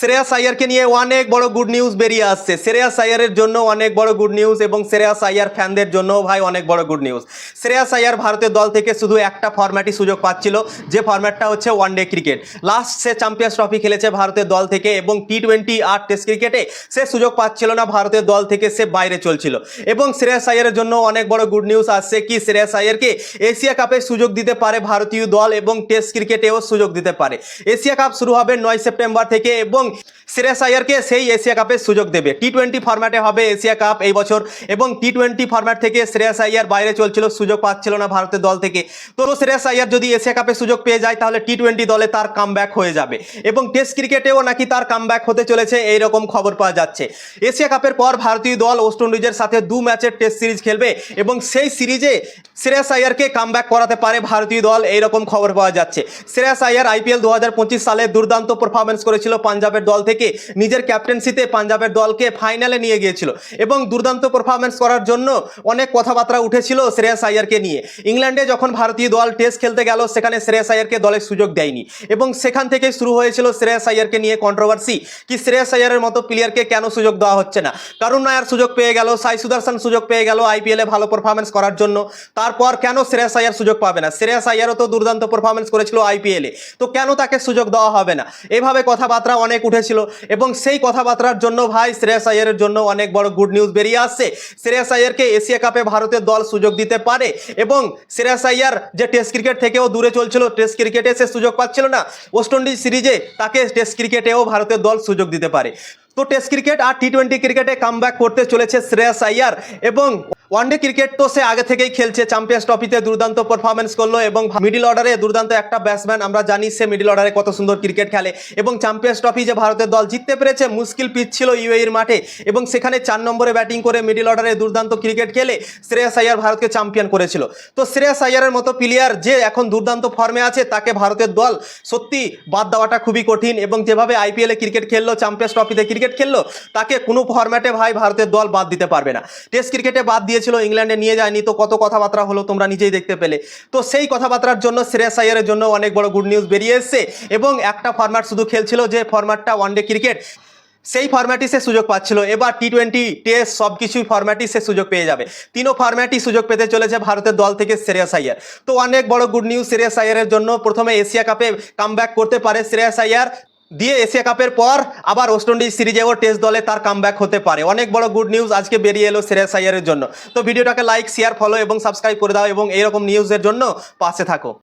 শ্রেয়াস আয়ারকে নিয়ে অনেক বড় গুড নিউজ বেরিয়ে আসছে। শ্রেয়াস আয়ারের জন্য অনেক বড় গুড নিউজ এবং শ্রেয়াস আয়ার ফ্যানদের জন্য ভাই অনেক বড় গুড নিউজ শ্রেয়াস আয়ার ভারতের দল থেকে শুধু একটা ফরম্যাটই সুযোগ পাচ্ছিল, যে ফরম্যাটটা হচ্ছে ওয়ান ডে ক্রিকেট লাস্ট সে চ্যাম্পিয়ন্স ট্রফি খেলেছে ভারতের দল থেকে এবং টি টোয়েন্টি আর টেস্ট ক্রিকেটে সে সুযোগ পাচ্ছিল না ভারতের দল থেকে সে বাইরে চলছিল। এবং শ্রেয়াস আয়ারের জন্য অনেক বড় গুড নিউজ আসছে কি শ্রেয়াস আয়ারকে এশিয়া কাপে সুযোগ দিতে পারে ভারতীয় দল এবং টেস্ট ক্রিকেটেও সুযোগ দিতে পারে। এশিয়া কাপ শুরু হবে নয় সেপ্টেম্বর থেকে এবং শ্রেয়াস আয়ারকে সেই এশিয়া কাপের সুযোগ দেবে। টি টোয়েন্টি ফরম্যাটে হবে এশিয়া কাপ এই বছর এবং টি টোয়েন্টি ফরম্যাট থেকে শ্রেয়াস আয়ার বাইরে চলছিল, সুযোগ পাচ্ছিল না ভারতের দল থেকে। তো শ্রেয়াস আয়ার যদি এশিয়া কাপে সুযোগ পেয়ে যায়, তাহলে টি টোয়েন্টি দলে তার কাম হয়ে যাবে এবং টেস্ট ক্রিকেটেও নাকি তার কাম হতে চলেছে, এইরকম খবর পাওয়া যাচ্ছে। এশিয়া কাপের পর ভারতীয় দল ওয়েস্ট ইন্ডিজের সাথে দু ম্যাচের টেস্ট সিরিজ খেলবে এবং সেই সিরিজে শ্রেয়াস আয়ারকে কাম করাতে পারে ভারতীয় দল, এইরকম খবর পাওয়া যাচ্ছে। শ্রেয়াস আয়ার আইপিএল দু হাজার পঁচিশ সালে দুর্দান্ত পারফরমেন্স করেছিল পাঞ্জাবের দল থেকে নিজের ক্যাপ্টেন্সিতে পাঞ্জাবের দলকে ফাইনালে নিয়ে গিয়েছিল এবং দুর্দান্ত পারফরমেন্স করার জন্য অনেক কথাবার্তা উঠেছিল শ্রেয়াস আয়ারকে নিয়ে। ইংল্যান্ডে যখন ভারতীয় দল টেস্ট খেলতে গেল, সেখানে শ্রেয়াস আয়ারকে দলের সুযোগ দেয়নি এবং সেখান থেকে শুরু হয়েছিল শ্রেয়াস আয়ারকে নিয়ে কন্ট্রোভার্সি কি শ্রেয়াস আয়ারের মতো প্লেয়ারকে কেন সুযোগ দেওয়া হচ্ছে না? কারণ নায়ার সুযোগ পেয়ে গেল, সাই সুদর্শন সুযোগ পেয়ে গেল আইপিএলে ভালো পারফরমেন্স করার জন্য। তারপর কেন শ্রেয়াস আয়ার সুযোগ পাবে না? শ্রেয়াস আয়ারও তো দুর্দান্ত পারফরমেন্স করেছিল আইপিএলে তো কেন তাকে সুযোগ দেওয়া হবে না? এভাবে কথাবার্তা অনেক উঠেছিল এবং সেই কথাবার্তার জন্য ভাই শ্রেয়াস আয়ারের জন্য অনেক বড় গুড নিউজ বেরিয়ে আসছে। শ্রেয়াস আয়ারকে এশিয়া কাপে ভারতের দল সুযোগ দিতে পারে এবং শ্রেয়াস আয়ার যে টেস্ট ক্রিকেট থেকেও দূরে চলছিল টেস্ট ক্রিকেটে সে সুযোগ পাচ্ছিল না। ওয়েস্ট ইন্ডিজ সিরিজে তাকে টেস্ট ক্রিকেটেও ভারতের দল সুযোগ দিতে পারে। তো টেস্ট ক্রিকেট আর টি টোয়েন্টি ক্রিকেটে কাম করতে চলেছে শ্রেয়াস আয়ার এবং ওয়ানডে ক্রিকেট তো সে আগে থেকেই খেলছে। চ্যাম্পিয়ন্স ট্রফিতে দুর্দান্ত পারফরমেন্স করল এবং মিডিল অর্ডারে দুর্দান্ত একটা ব্যাটসম্যান আমরা জানি সে মিডিল অর্ডারে কত সুন্দর ক্রিকেট খেলে। এবং চ্যাম্পিয়ন্স ট্রফি যে ভারতের দল জিততে পেরেছে, মুশকিল পিচ ছিল ইউএইর মাঠে। এবং সেখানে চার নম্বরে ব্যাটিং করে মিডিল অর্ডারে দুর্দান্ত ক্রিকেট খেলে শ্রেয়াস আয়ার ভারতকে চ্যাম্পিয়ন করেছিল। তো শ্রেয়াস আয়ারের মতো প্লেয়ার যে এখন দুর্দান্ত ফর্মে আছে, তাকে ভারতের দল সত্যি বাদ দেওয়াটা খুবই কঠিন এবং যেভাবে আইপিএলে ক্রিকেট খেললো চ্যাম্পিয়ন্স ট্রফিতে ক্রিকেট খেললো, তাকে কোনো ফরম্যাটে ভাই ভারতের দল বাদ দিতে পারবে না। টেস্ট ক্রিকেটে বাদ দিয়েছিল ইংল্যান্ডে নিয়ে যায়নি, তো কত কথাবার্তা হলো তোমরা নিজেই দেখতে পেলে। তো সেই কথাবার্তার জন্য শ্রেয়াস আয়ারের জন্য অনেক বড় গুড নিউজ বেরিয়ে এসছে এবং একটা ফরম্যাট শুধু খেলছিল যে ফরম্যাটটা ওয়ানডে ক্রিকেট সেই ফরম্যাটই সে সুযোগ পাচ্ছিল। এবার টি টোয়েন্টি টেস্ট সব কিছুই ফরম্যাটই সে সুযোগ পেয়ে যাবে। তিনও ফরম্যাটই সুযোগ পেতে চলেছে ভারতের দল থেকে শ্রেয়াস আয়ার। তো অনেক বড় গুড নিউজ শ্রেয়াস আয়ারের জন্য প্রথমে এশিয়া কাপে কাম করতে পারে শ্রেয়াস আয়ার। দিয়ে এশিয়া কাপের পর আবার ওয়েস্ট ইন্ডিজ সিরিজেও টেস্ট দলে তার কামব্যাক হতে পারে। অনেক বড় গুড নিউজ আজকে বেরিয়ে এলো সিরাজ আইয়ারের জন্য। তো ভিডিওটাকে লাইক শেয়ার ফলো এবং সাবস্ক্রাইব করে দাও এবং এরকম নিউজের জন্য পাশে থাকো।